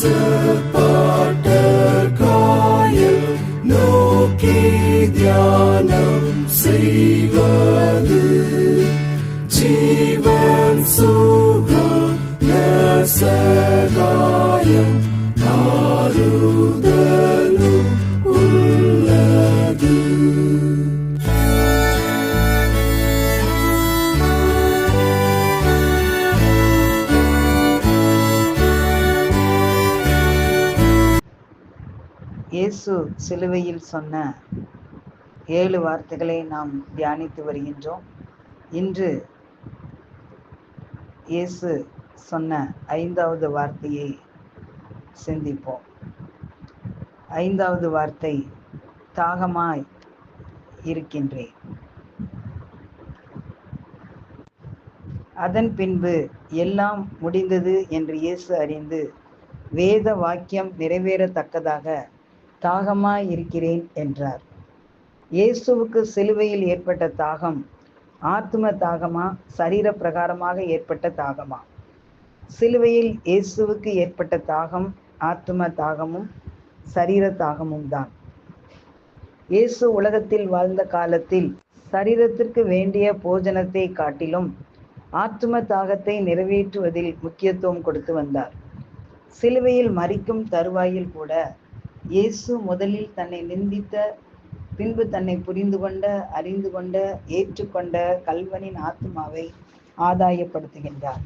Jesus. இயேசு சிலுவையில் சொன்ன ஏழு வார்த்தைகளை நாம் தியானித்து வருகின்றோம். இன்று இயேசு சொன்ன ஐந்தாவது வார்த்தையை சிந்திப்போம். ஐந்தாவது வார்த்தை தாகமாய் இருக்கின்றேன். அதன் பின்பு எல்லாம் முடிந்தது என்று இயேசு அறிந்து வேத வாக்கியம் நிறைவேறத்தக்கதாக தாகமாய் இருக்கிறேன் என்றார். இயேசுவுக்கு சிலுவையில் ஏற்பட்ட தாகம் ஆத்ம தாகமா சரீர பிரகாரமாக ஏற்பட்ட தாகமா? சிலுவையில் இயேசுவுக்கு ஏற்பட்ட தாகம் ஆத்ம தாகமும் சரீர தாகமும் தான். இயேசு உலகத்தில் வாழ்ந்த காலத்தில் சரீரத்திற்கு வேண்டிய போஜனத்தை காட்டிலும் ஆத்ம தாகத்தை நிறைவேற்றுவதில் முக்கியத்துவம் கொடுத்து வந்தார். சிலுவையில் மறிக்கும் தருவாயில் கூட இயேசு முதலில் தன்னை நிந்தித்த பின்பு தன்னை புரிந்து கொண்ட அறிந்து கொண்ட ஏற்றுக்கொண்ட கல்வனின் ஆத்மாவை ஆதாயப்படுத்துகின்றார்.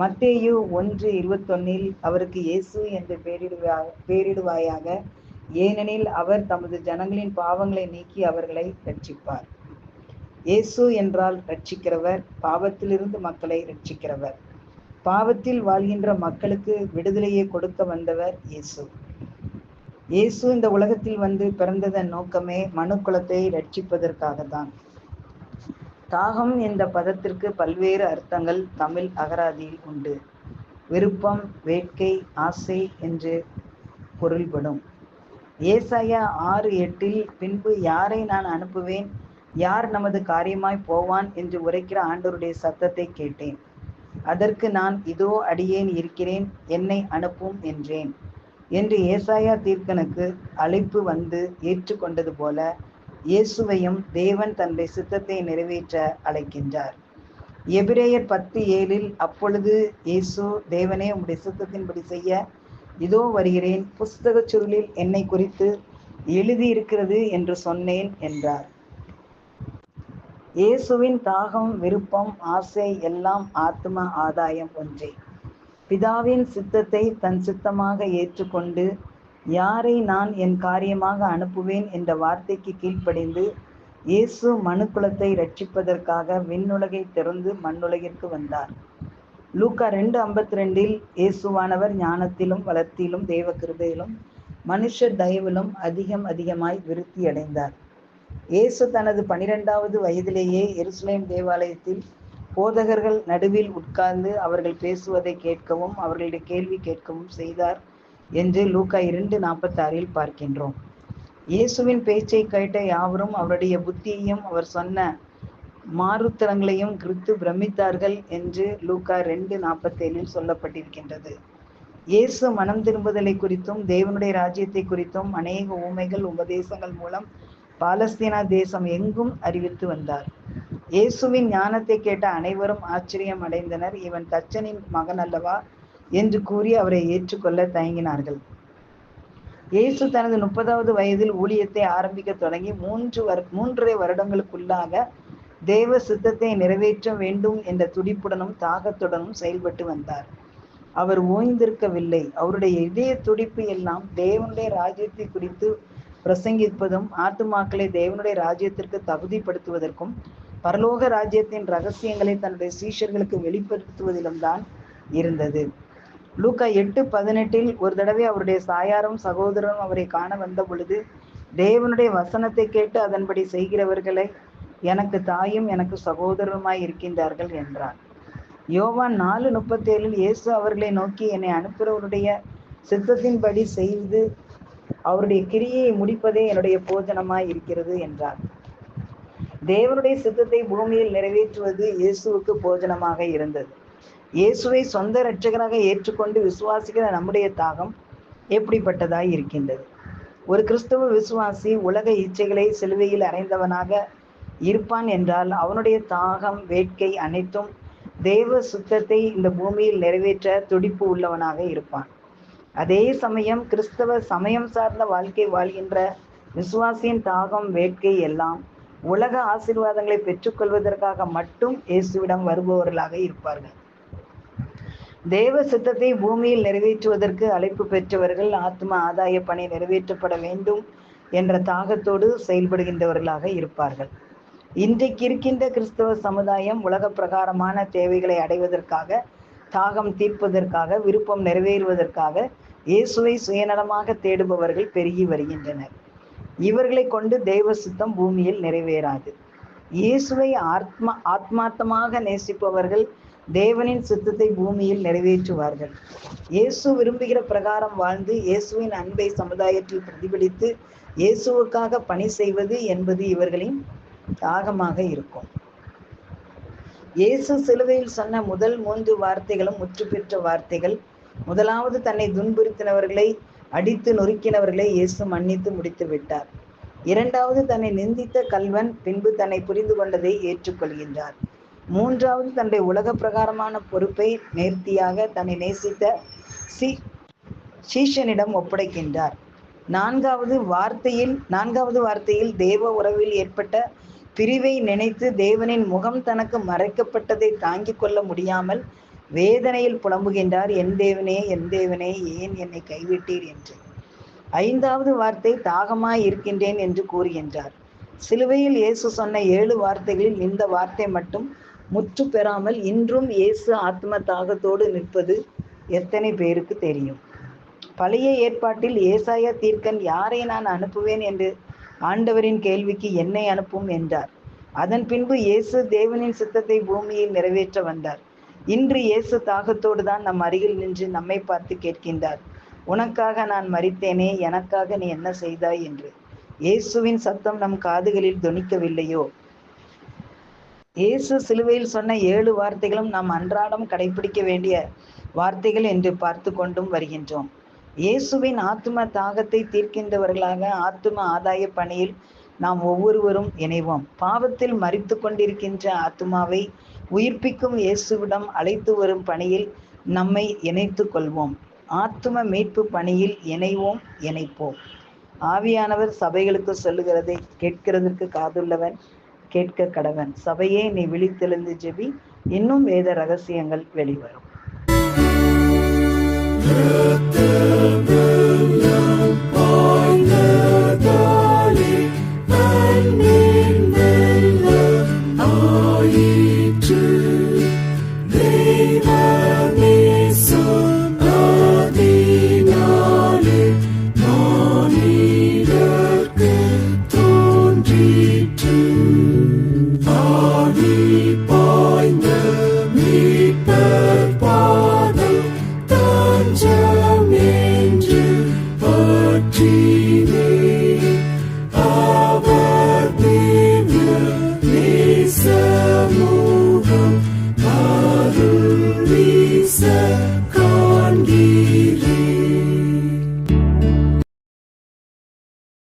மத்தேயு ஒன்று இருபத்தொன்னில் அவருக்கு இயேசு என்று பேரிடுவா பேரிடுவாயாக ஏனெனில் அவர் தமது ஜனங்களின் பாவங்களை நீக்கி அவர்களை ரட்சிப்பார் இயேசு என்றால் ரட்சிக்கிறவர் பாவத்திலிருந்து மக்களை ரட்சிக்கிறவர் பாவத்தில் வாழ்கின்ற மக்களுக்கு விடுதலையை கொடுக்க வந்தவர் இயேசு. இயேசு இந்த உலகத்தில் வந்து பிறந்ததன் நோக்கமே மனு குலத்தை ரட்சிப்பதற்காக தான் தாகம் என்ற பதத்திற்கு பல்வேறு அர்த்தங்கள் தமிழ் அகராதியில் உண்டு. விருப்பம் வேட்கை ஆசை என்று பொருள்படும். ஏசாயா ஆறு எட்டில் பின்பு யாரை நான் அனுப்புவேன்? யார் நமது காரியமாய் போவான்? என்று உரைக்கிற ஆண்டவருடைய சத்தத்தை கேட்டேன். அதற்கு நான் இதோ அடியேன் இருக்கிறேன். என்னை அனுப்பும் என்றேன். என்று ஏசாயா தீர்க்கனுக்கு அழைப்பு வந்து ஏற்றுக்கொண்டது போல இயேசுவையும் தேவன் தன்னுடைய சித்தத்தை நிறைவேற்ற அழைக்கின்றார். எபிரேயர் பத்து ஏழில் அப்பொழுது இயேசு தேவனே உம்முடைய சித்தத்தின்படி செய்ய இதோ வருகிறேன் புஸ்தகச் சுருளில் என்னை குறித்து எழுதியிருக்கிறது என்று சொன்னேன் என்றார். இயேசுவின் தாகம் விருப்பம் ஆசை எல்லாம் ஆத்ம ஆதாயம் ஒன்றே. பிதாவின் சித்தத்தை தன் சித்தமாக ஏற்றுக்கொண்டு யாரை நான் என் காரியமாக அனுப்புவேன்? என்ற வார்த்தைக்கு கீழ்ப்படிந்து இயேசு மனுக்குலத்தை ரட்சிப்பதற்காக விண்ணுலகை திறந்து மண்ணுலகிற்கு வந்தார். லூக்கா ரெண்டு ஐம்பத்தி ரெண்டில் இயேசுவானவர் ஞானத்திலும் வளர்த்தியிலும் தெய்வ கிருபையிலும் மனுஷ தயவிலும் அதிகம் அதிகமாய் விருத்தி அடைந்தார் இயேசு தனது பனிரெண்டாவது வயதிலேயே எருசலேம் தேவாலயத்தில் போதகர்கள் நடுவில் உட்கார்ந்து அவர்கள் பேசுவதை கேட்கவும் அவர்களுடைய கேள்வி கேட்கவும் செய்தார் என்று லூக்கா இரண்டு நாற்பத்தாறில் பார்க்கின்றோம். இயேசுவின் பேச்சை கேட்ட யாவரும் அவருடைய புத்தியையும் அவர் சொன்ன மாறுத்தனங்களையும் கிறித்து பிரமித்தார்கள் என்று லூக்கா ரெண்டு நாற்பத்தேழில் சொல்லப்பட்டிருக்கின்றது. இயேசு மனம் திரும்புதலை குறித்தும் தேவனுடைய ராஜ்யத்தை குறித்தும் அநேக ஊமைகள் உபதேசங்கள் மூலம் பாலஸ்தீனா தேசம் எங்கும் அறிவித்து வந்தார். இயேசுவின் ஞானத்தை கேட்ட அனைவரும் ஆச்சரியம் அடைந்தனர். இவன் தச்சனின் மகன் அல்லவா? என்று கூறி அவரை ஏற்றுக்கொள்ள தயங்கினார்கள். இயேசு தனது முப்பதாவது வயதில் ஊழியத்தை ஆரம்பிக்க தொடங்கி மூன்று வரு மூன்றரை வருடங்களுக்குள்ளாக தேவ சித்தத்தை நிறைவேற்ற வேண்டும் என்ற துடிப்புடனும் தாகத்துடனும் செயல்பட்டு வந்தார். அவர் ஓய்ந்திருக்கவில்லை. அவருடைய இதய துடிப்பு எல்லாம் தேவனுடைய ராஜ்யத்தை குறித்து பிரசங்கிப்பதும் ஆத்துமாக்களை தேவனுடைய ராஜ்யத்திற்கு தகுதிப்படுத்துவதற்கும் பரலோக ராஜ்யத்தின் ரகசியங்களை தன்னுடைய சீஷர்களுக்கு வெளிப்படுத்துவதிலும் தான் இருந்தது. லூக்கா எட்டு பதினெட்டில் ஒரு தடவை அவருடைய சாயாரும் சகோதரரும் அவரை காண வந்த பொழுது தேவனுடைய வசனத்தை கேட்டு அதன்படி செய்கிறவர்களை எனக்கு தாயும் எனக்கு சகோதரருமாய் இருக்கின்றார்கள் என்றார். யோவான் நாலு முப்பத்தேழில் இயேசு அவர்களை நோக்கி என்னை அனுப்புகிறவருடைய சித்தத்தின்படி செய்து அவருடைய கிரியை முடிப்பதே என்னுடைய போஜனமாய் இருக்கிறது என்றார். தேவனுடைய சித்தத்தை பூமியில் நிறைவேற்றுவது இயேசுவுக்கு போஜனமாக இருந்தது. இயேசுவை சொந்த இரட்சகராக ஏற்றுக்கொண்டு விசுவாசிக்கிற நம்முடைய தாகம் எப்படிப்பட்டதாய் இருக்கின்றது? ஒரு கிறிஸ்தவ விசுவாசி உலக இச்சைகளை சிலுவையில் அறைந்தவனாக இருப்பான் என்றால் அவனுடைய தாகம் வேட்கை அனைத்தும் தேவ சுத்தத்தை இந்த பூமியில் நிறைவேற்ற துடிப்பு உள்ளவனாக இருப்பான். அதே சமயம் கிறிஸ்தவ சமயம் சார்ந்த வாழ்க்கை வாழ்கின்ற விசுவாசியின் தாகம் வேட்கை எல்லாம் உலக ஆசீர்வாதங்களை பெற்றுக்கொள்வதற்காக மட்டும் இயேசுவிடம் வருபவர்களாக இருப்பார்கள். தேவ சித்தத்தை பூமியில் நிறைவேற்றுவதற்கு அழைப்பு பெற்றவர்கள் ஆத்ம ஆதாய பணி நிறைவேற்றப்பட வேண்டும் என்ற தாகத்தோடு செயல்படுகின்றவர்களாக இருப்பார்கள். இன்றைக்கு இருக்கின்ற கிறிஸ்தவ சமுதாயம் உலக பிரகாரமான தேவைகளை அடைவதற்காக தாகம் தீர்ப்பதற்காக விருப்பம் நிறைவேறுவதற்காக இயேசுவை சுயநலமாக தேடுபவர்கள் பெருகி வருகின்றனர். இவர்களை கொண்டு தேவ சித்தம் பூமியில் நிறைவேறாது. இயேசுவை ஆத்மா ஆத்மார்த்தமாக நேசிப்பவர்கள் தேவனின் சித்தத்தை பூமியில் நிறைவேற்றுவார்கள். இயேசு விரும்புகிற பிரகாரம் வாழ்ந்து இயேசுவின் அன்பை சமுதாயத்தில் பிரதிபலித்து இயேசுவுக்காக பணி செய்வது என்பது இவர்களின் தாகமாக இருக்கும். இயேசு சிலுவையில் சொன்ன முதல் மூன்று வார்த்தைகளும் முற்று பெற்ற வார்த்தைகள். முதலாவது தன்னை துன்புறுத்தினவர்களை அடித்து நொறுக்கினவர்களை இயேசு மன்னித்து முடித்து விட்டார் இரண்டாவது தன்னை நிந்தித்த கல்வன் பின்பு தன்னை புரிந்து கொண்டதை ஏற்றுக்கொள்கின்றார். மூன்றாவது தன்னுடைய உலக பிரகாரமான பொறுப்பை நேர்த்தியாக தன்னை நேசித்த சி சீஷனிடம் ஒப்படைக்கின்றார். நான்காவது வார்த்தையில் நான்காவது வார்த்தையில் தேவ உறவில் ஏற்பட்ட பிரிவை நினைத்து தேவனின் முகம் தனக்கு மறைக்கப்பட்டதை தாங்கிக் கொள்ள முடியாமல் வேதனையில் புலம்புகின்றார் என் தேவனே என் தேவனே ஏன் என்னை கைவிட்டீர்? என்று. ஐந்தாவது வார்த்தை தாகமாய் இருக்கின்றேன் என்று கூறுகின்றார். சிலுவையில் இயேசு சொன்ன ஏழு வார்த்தைகளில் இந்த வார்த்தை மட்டும் முற்று பெறாமல் இன்றும் இயேசு ஆத்ம தாகத்தோடு நிற்பது எத்தனை பேருக்கு தெரியும்? பழைய ஏற்பாட்டில் ஏசாய தீர்க்கன் யாரை நான் அனுப்புவேன் என்று ஆண்டவரின் கேள்விக்கு என்னை அனுப்பும் என்றார். அதன் பின்பு இயேசு தேவனின் சித்தத்தை பூமியில் நிறைவேற்ற வந்தார். இன்று இயேசு தாகத்தோடு தான் நம் அருகில் நின்று நம்மை பார்த்து கேட்கின்றார். உனக்காக நான் மறித்தேனே எனக்காக நீ என்ன செய்தாய் என்று. இயேசுவின் சத்தம் நம் காதுகளில் துணிக்கவில்லையோ? இயேசு சிலுவையில் சொன்ன ஏழு வார்த்தைகளும் நாம் அன்றாடம் கடைபிடிக்க வேண்டிய வார்த்தைகள் என்று பார்த்து கொண்டும் வருகின்றோம். இயேசுவின் ஆத்ம தாகத்தை தீர்க்கின்றவர்களாக ஆத்ம ஆதாய பணியில் நாம் ஒவ்வொருவரும் இணைவோம். பாவத்தில் மறித்து கொண்டிருக்கின்ற ஆத்மாவை உயிர்ப்பிக்கும் இயேசுவிடம் அழைத்து வரும் பணியில் நம்மை இணைத்து கொள்வோம். ஆத்ம மீட்பு பணியில் இணைவோம் இணைப்போம். ஆவியானவர் சபைகளுக்கு சொல்லுகிறதை கேட்கிறதற்கு காதுள்ளவன் கேட்க கடவன். சபையே நீ விழித்தெழுந்து ஜெபி. இன்னும் வேத ரகசியங்கள் வெளிவரும்.